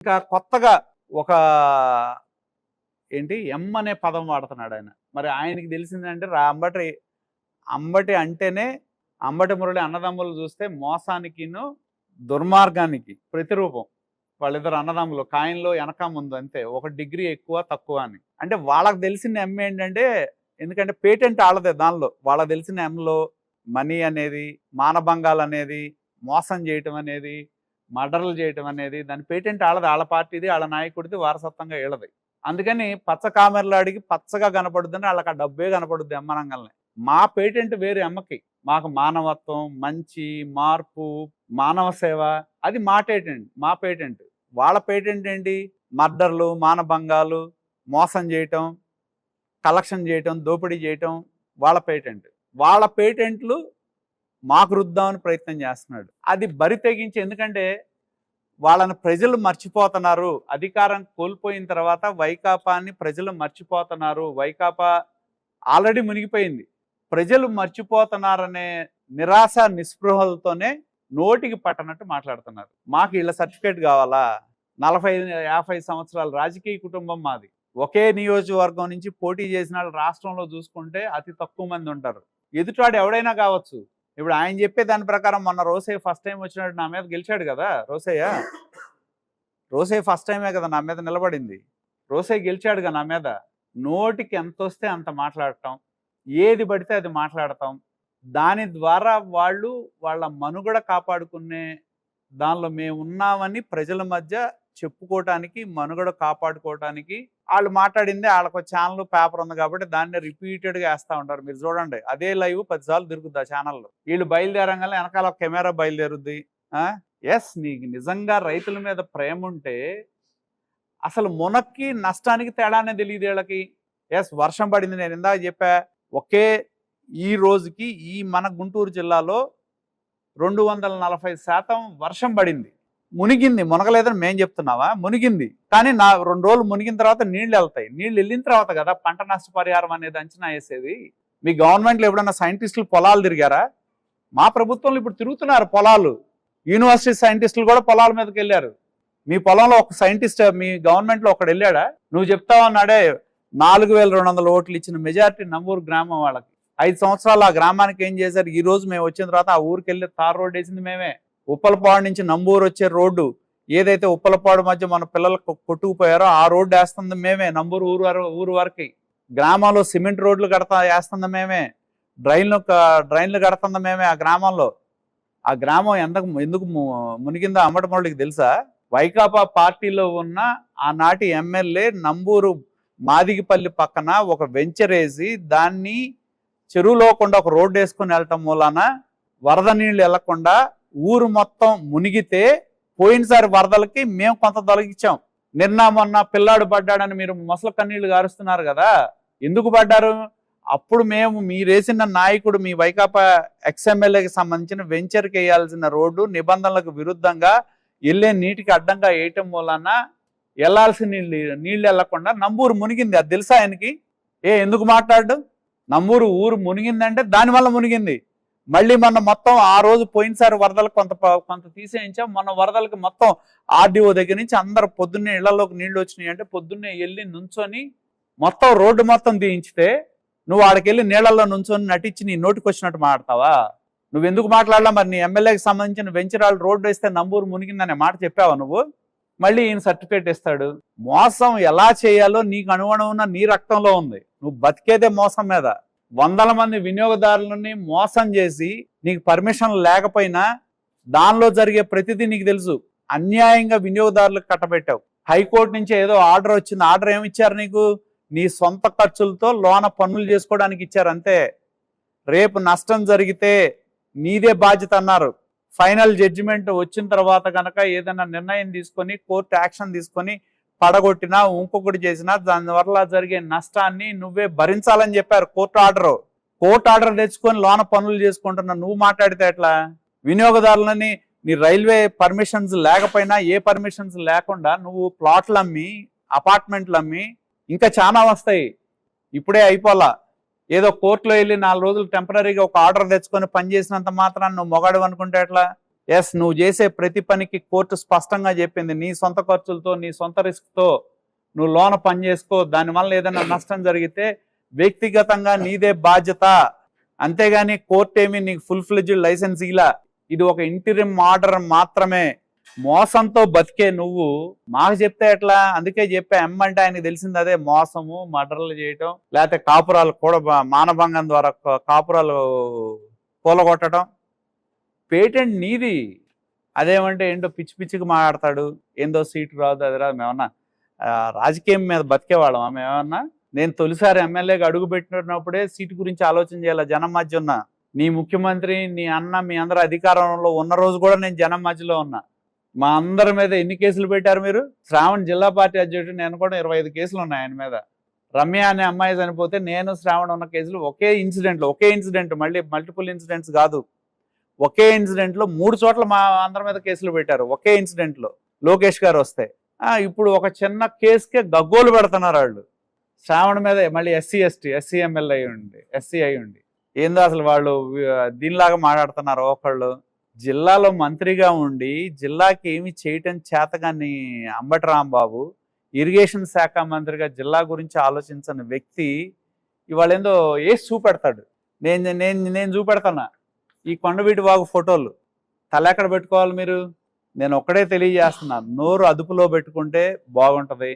ఇంకా కొత్తగా ఒక ఏంటి ఎం అనే పదం వాడుతున్నాడు ఆయన. మరి ఆయనకి తెలిసిందంటే రా అంబటి అంబటి అంటేనే అంబటి మురళి అన్నదమ్ములు చూస్తే మోసానికిను దుర్మార్గానికి ప్రతిరూపం. వాళ్ళిద్దరు అన్నదమ్ములు కాయిన్లో వెనక ముందు అంతే. ఒక డిగ్రీ ఎక్కువ తక్కువ అని. అంటే వాళ్ళకి తెలిసిన ఎం ఏంటంటే ఎందుకంటే పేటెంట్ వాళ్ళదే దానిలో. వాళ్ళకి తెలిసిన ఎంలో మనీ అనేది మానభంగాలు అనేది మోసం చేయటం అనేది మర్డర్లు చేయటం అనేది దాని పేటెంట్ వాళ్ళది వాళ్ళ పార్టీది వాళ్ళ నాయకుడిది వారసత్వంగా వీళ్ళది అందుకని పచ్చ కామెరలు అడిగి పచ్చగా కనపడుద్దని వాళ్ళకి ఆ డబ్బే కనపడుద్ది అమ్మనంగల్ని. మా పేటెంట్ వేరే అమ్మకి. మాకు మానవత్వం మంచి మార్పు మానవ సేవ అది మా పేటెంట్ మా పేటెంట్. వాళ్ళ పేటెంట్ ఏంటి? మర్డర్లు మానభంగాలు మోసం చేయటం కలెక్షన్ చేయటం దోపిడీ చేయటం వాళ్ళ పేటెంట్. వాళ్ళ పేటెంట్లు మాకు రుద్దామని ప్రయత్నం చేస్తున్నాడు. అది బరి తెగించి ఎందుకంటే వాళ్ళని ప్రజలు మర్చిపోతున్నారు. అధికారం కోల్పోయిన తర్వాత వైకాపాని ప్రజలు మర్చిపోతున్నారు. వైకాపా ఆల్రెడీ మునిగిపోయింది. ప్రజలు మర్చిపోతున్నారనే నిరాశ నిస్పృహలతోనే నోటికి పట్టనట్టు మాట్లాడుతున్నారు. మాకు ఇళ్ళ సర్టిఫికేట్ కావాలా? నలభై యాభై సంవత్సరాల రాజకీయ కుటుంబం మాది. ఒకే నియోజకవర్గం నుంచి పోటీ చేసిన వాళ్ళు రాష్ట్రంలో చూసుకుంటే అతి తక్కువ మంది ఉంటారు. ఎదుటివాడు ఎవడైనా కావచ్చు. ఇప్పుడు ఆయన చెప్పే దాని ప్రకారం మొన్న రోసయ్య ఫస్ట్ టైం వచ్చినట్టు నా మీద గెలిచాడు కదా రోసయ్య. రోసయ్య ఫస్ట్ టైమే కదా నా మీద నిలబడింది. రోసయ్య గెలిచాడుగా నా మీద. నోటికి ఎంత వస్తే అంత మాట్లాడటం ఏది పడితే అది మాట్లాడటం దాని ద్వారా వాళ్ళు వాళ్ళ మనుగడ కాపాడుకునే దానిలో మేము ఉన్నామని ప్రజల మధ్య చెప్పుకోవటానికి మనుగడ కాపాడుకోవటానికి వాళ్ళు మాట్లాడింది వాళ్ళకు ఛానల్ పేపర్ ఉంది కాబట్టి దాన్ని రిపీటెడ్గా వేస్తూ ఉంటారు. మీరు చూడండి అదే లైవ్ పదిసార్లు తిరుగుద్ది ఆ ఛానల్లో వీళ్ళు బయలుదేరంగానే వెనకాల ఒక కెమెరా బయలుదేరుద్ది. ఎస్ నీకు నిజంగా రైతుల మీద ప్రేమ ఉంటే అసలు మునక్కి నష్టానికి తేడానే తెలియదు వీళ్ళకి. ఎస్ వర్షం పడింది నేను ఇందాక చెప్పా. ఒకే ఈ రోజుకి ఈ మన గుంటూరు జిల్లాలో రెండు వందల నలభై శాతం వర్షం పడింది. మునిగింది. మునగలేదని మేం చెప్తున్నావా? మునిగింది. కానీ నా రెండు రోజులు మునిగిన తర్వాత నీళ్ళు వెళ్తాయి. నీళ్ళు వెళ్ళిన తర్వాత కదా పంట నష్టపరిహారం అనేది అంచనా వేసేది. మీ గవర్నమెంట్లో ఎప్పుడన్నా సైంటిస్టులు పొలాలు తిరిగారా? మా ప్రభుత్వంలో ఇప్పుడు తిరుగుతున్నారు పొలాలు. యూనివర్సిటీ సైంటిస్టులు కూడా పొలాల మీదకి వెళ్ళారు. మీ పొలంలో ఒక సైంటిస్ట్ మీ గవర్నమెంట్లో ఒకడు వెళ్ళాడా? నువ్వు చెప్తావు అన్నాడే నాలుగు వేల రెండు వందల ఓట్లు ఇచ్చిన మెజారిటీ నంబూరు గ్రామం వాళ్ళకి. ఐదు సంవత్సరాలు ఆ గ్రామానికి ఏం చేశారు? ఈ రోజు మేము వచ్చిన తర్వాత ఆ ఊరికి వెళ్ళి తార్ రోడ్ వేసింది మేమే. ఉప్పలపాడు నుంచి నంబూరు వచ్చే రోడ్డు ఏదైతే ఉప్పలపాడు మధ్య మన పిల్లలు కొట్టుకుపోయారో ఆ రోడ్డు వేస్తుంది మేమే నంబూరు ఊరు ఊరు వరకు. గ్రామంలో సిమెంట్ రోడ్లు కడతా వేస్తుంది మేమే. డ్రైన్లు డ్రైన్లు కడుతుంది మేమే ఆ గ్రామంలో. ఆ గ్రామం ఎందుకు ఎందుకు మునిగిందో అమ్మటమల్లికి తెలుసా? వైకాపా పార్టీలో ఉన్న ఆనాటి ఎమ్మెల్యే నంబూరు మాదిగిపల్లి పక్కన ఒక వెంచర్ వేసి దాన్ని చెరువులోకుండా ఒక రోడ్డు వేసుకుని వెళ్ళటం మూలాన వరద నీళ్ళు వెళ్ళకుండా ఊరు మొత్తం మునిగితే పోయినసారి వరదలకి మేము కొంత తొలగించాం. నిన్న మొన్న పిల్లాడు పడ్డాడని మీరు మొసలు కన్నీళ్ళు గారుస్తున్నారు కదా. ఎందుకు పడ్డారు? అప్పుడు మేము మీరేసిన నాయకుడు మీ వైకాపా ఎక్స్ఎమ్మెల్యేకి సంబంధించిన వెంచర్కి వేయాల్సిన రోడ్డు నిబంధనలకు విరుద్ధంగా వెళ్ళే నీటికి అడ్డంగా వేయటం వలన వెళ్ళాల్సిన నీళ్ళు నీళ్ళు వెళ్ళకుండా నంబూరు మునిగింది. అది తెలుసా ఆయనకి? ఏ ఎందుకు మాట్లాడు నంబూరు ఊరు మునిగిందంటే దానివల్ల మునిగింది. మళ్ళీ మొన్న మొత్తం ఆ రోజు పోయినసారి వరదలకు కొంత కొంత తీసేయించాం. మొన్న వరదలకి మొత్తం ఆర్డీఓ దగ్గర నుంచి అందరు పొద్దున్నే ఇళ్ళలోకి నీళ్ళు వచ్చినాయి అంటే పొద్దున్నే వెళ్ళి నుంచొని మొత్తం రోడ్డు మొత్తం తీయించితే నువ్వు ఆడికెళ్ళి నీళ్ళలో నుంచొని నటించి నీ నోటికి వచ్చినట్టు మాట్లాడతావా? నువ్వు ఎందుకు మాట్లాడలా మరి? నీ ఎమ్మెల్యేకి సంబంధించిన వెంచరాలు రోడ్డు వేస్తే నంబూరు మునిగిందనే మాట చెప్పావా నువ్వు? మళ్ళీ ఈయన సర్టిఫికేట్ ఇస్తాడు. మోసం ఎలా చేయాలో నీకు అనుగుణమైన నీ రక్తంలో ఉంది. నువ్వు బతికేదే మోసం మీద. వందల మంది వినియోగదారులని మోసం చేసి నీకు పర్మిషన్ లేకపోయినా దానిలో జరిగే ప్రతిదీ నీకు తెలుసు. అన్యాయంగా వినియోగదారులకు కట్టబెట్టావు. హైకోర్టు నుంచి ఏదో ఆర్డర్ వచ్చింది. ఆర్డర్ ఏమి ఇచ్చారు నీకు? నీ సొంత ఖర్చులతో లోన పన్నులు చేసుకోవడానికి ఇచ్చారు. అంతే. రేపు నష్టం జరిగితే నీదే బాధ్యత అన్నారు. ఫైనల్ జడ్జిమెంట్ వచ్చిన తర్వాత కనుక ఏదైనా నిర్ణయం తీసుకొని కోర్టు యాక్షన్ తీసుకొని పడగొట్టినా ఇంకొకటి చేసినా దానివల్ల జరిగే నష్టాన్ని నువ్వే భరించాలని చెప్పారు కోర్టు ఆర్డర్. కోర్టు ఆర్డర్ తెచ్చుకొని లోన పనులు చేసుకుంటున్నా నువ్వు మాట్లాడితే ఎట్లా? వినియోగదారులని నీ రైల్వే పర్మిషన్స్ లేకపోయినా ఏ పర్మిషన్స్ లేకుండా నువ్వు ప్లాట్లు అమ్మి అపార్ట్మెంట్లు అమ్మి ఇంకా చాలా వస్తాయి. ఇప్పుడే అయిపోలా. ఏదో కోర్టులో వెళ్ళి నాలుగు రోజులు టెంపరీగా ఒక ఆర్డర్ తెచ్చుకొని పని చేసినంత మాత్రాన్ని నువ్వు మొగాడు అనుకుంటే ఎట్లా? ఎస్ నువ్వు చేసే ప్రతి పనికి కోర్టు స్పష్టంగా చెప్పింది. నీ సొంత ఖర్చులతో నీ సొంత రిస్క్తో నువ్వు లోన పని చేసుకో. దానివల్ల ఏదైనా నష్టం జరిగితే వ్యక్తిగతంగా నీదే బాధ్యత. అంతేగాని కోర్టు ఏమి నీకు ఫుల్ ఫ్లెడ్జ్డ్ లైసెన్స్ ఇలా ఇది ఒక ఇంటీరియం ఆర్డర్ మాత్రమే. మోసంతో బతికే నువ్వు. మాకు చెప్తే ఎట్లా? అందుకే చెప్పా ఎమ్మంటే ఆయనకి తెలిసింది అదే మోసము మర్డర్లు చేయటం లేకపోతే కాపురాలు కూడా మానభంగం ద్వారా కాపురాలు కూలగొట్టడం పేటెంట్ నీది. అదేమంటే ఏంటో పిచ్చి పిచ్చికి మాట్లాడతాడు. ఏందో సీటు రాదు అది రాదు. మేమన్నా రాజకీయం మీద బతికేవాళ్ళమా? మేమన్నా నేను తొలిసారి ఎమ్మెల్యేగా అడుగు పెట్టినప్పుడే సీటు గురించి ఆలోచన చేయాలి? జనం మధ్య ఉన్నా. నీ ముఖ్యమంత్రి నీ అన్న మీ అందరు అధికారంలో ఉన్న రోజు కూడా నేను జనం మధ్యలో ఉన్నా. మా అందరి మీద ఎన్ని కేసులు పెట్టారు మీరు? శ్రావణ్ జిల్లా పార్టీ అధ్యక్షుడు నేను కూడా ఇరవై ఐదు కేసులు ఉన్నాయి ఆయన మీద. రమ్య అనే అమ్మాయి చనిపోతే నేను శ్రావణ్ ఉన్న కేసులు ఒకే ఇన్సిడెంట్లో ఒకే ఇన్సిడెంట్ మళ్ళీ మల్టిపుల్ ఇన్సిడెంట్స్ కాదు. ఒకే ఇన్సిడెంట్లో మూడు చోట్ల మా అందరి మీద కేసులు పెట్టారు. ఒకే ఇన్సిడెంట్లో లోకేష్ గారు వస్తే. ఆ, ఇప్పుడు ఒక చిన్న కేసుకే గగ్గోలు పెడుతున్నారు వాళ్ళు. శ్రావణ మీద మళ్ళీ ఎస్సీ ఎస్టీ ఎస్సీ ఎమ్మెల్యే అయి ఉండి ఎస్సీ అయి ఉండి. ఏందో అసలు వాళ్ళు దీనిలాగా మాట్లాడుతున్నారు ఒకళ్ళు. జిల్లాలో మంత్రిగా ఉండి జిల్లాకి ఏమి చేయటం చేతగాని అంబటి రాంబాబు ఇరిగేషన్ శాఖ మంత్రిగా జిల్లా గురించి ఆలోచించని వ్యక్తి ఇవాళ ఏందో వేసి చూపెడతాడు. నేను నేను నేను చూపెడతానా? ఈ కొండవీటి వాగు ఫోటోలు తల ఎక్కడ పెట్టుకోవాలి మీరు? నేను ఒక్కడే తెలియజేస్తున్నా. నోరు అదుపులో పెట్టుకుంటే బాగుంటుంది.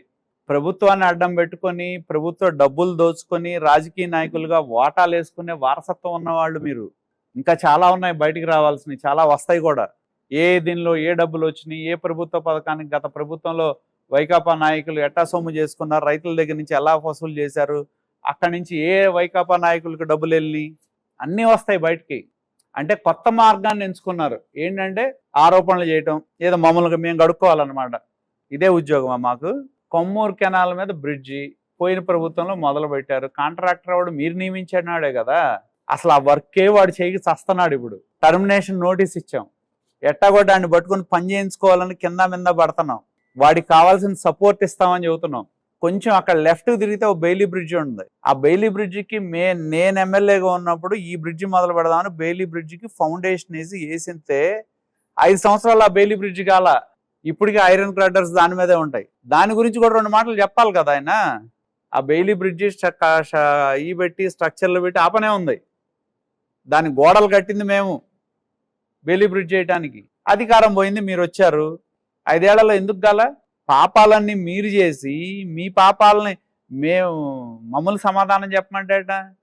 ప్రభుత్వాన్ని అడ్డం పెట్టుకొని ప్రభుత్వ డబ్బులు దోచుకొని రాజకీయ నాయకులుగా వాటాలు వేసుకునే వారసత్వం ఉన్నవాళ్ళు మీరు. ఇంకా చాలా ఉన్నాయి బయటికి రావాల్సినవి. చాలా వస్తాయి కూడా. ఏ దీనిలో ఏ డబ్బులు వచ్చినాయి? ఏ ప్రభుత్వ పథకానికి గత ప్రభుత్వంలో వైకాపా నాయకులు ఎట్టా సొమ్ము చేసుకున్నారు? రైతుల దగ్గర నుంచి ఎలా వసూలు చేశారు? అక్కడి నుంచి ఏ వైకాపా నాయకులకు డబ్బులు వెళ్ళి అన్నీ వస్తాయి బయటికి. అంటే కొత్త మార్గాన్ని ఎంచుకున్నారు. ఏంటంటే ఆరోపణలు చేయటం ఏదో మమ్మల్ని మేము గడుక్కోవాలన్నమాట ఇదే ఉద్యోగమా మాకు. కొమ్మూరు కెనాల్ మీద బ్రిడ్జి పోయిన ప్రభుత్వంలో మొదలు పెట్టారు. కాంట్రాక్టర్ వాడు మీరు నియమించాడే కదా. అసలు ఆ వర్కే వాడు చేయకి చస్తున్నాడు ఇప్పుడు. టర్మినేషన్ నోటీస్ ఇచ్చాం. ఎట్టాగో దాన్ని పట్టుకొని పని చేయించుకోవాలని కింద మింద పడుతున్నాం. వాడికి కావాల్సిన సపోర్ట్ ఇస్తామని చెబుతున్నాం. కొంచెం అక్కడ లెఫ్ట్ తిరిగితే ఒక బెయిలీ బ్రిడ్జ్ ఉంది ఆ బెయిలీ బ్రిడ్జికి మే నేను ఎమ్మెల్యేగా ఉన్నప్పుడు ఈ బ్రిడ్జి మొదలు పెడదామని బెయిలీ బ్రిడ్జికి ఫౌండేషన్ వేసి వేసింతే ఐదు సంవత్సరాలు ఆ బెయిలీ బ్రిడ్జ్ కాల. ఇప్పటికీ ఐరన్ క్రాడర్స్ దాని మీదే ఉంటాయి. దాని గురించి కూడా రెండు మాటలు చెప్పాలి కదా ఆయన. ఆ బెయిలీ బ్రిడ్జి ఈ పెట్టి స్ట్రక్చర్లు పెట్టి ఆపనే ఉంది. దాని గోడలు కట్టింది మేము బెయిలీ బ్రిడ్జ్ చేయడానికి అధికారం పోయింది మీరు వచ్చారు. ఐదేళ్ళలో ఎందుకు గాలా పాపాలన్నీ మీరు చేసి మీ పాపాలని మేము మమ్మల్ని సమాధానం చెప్పమంటేట?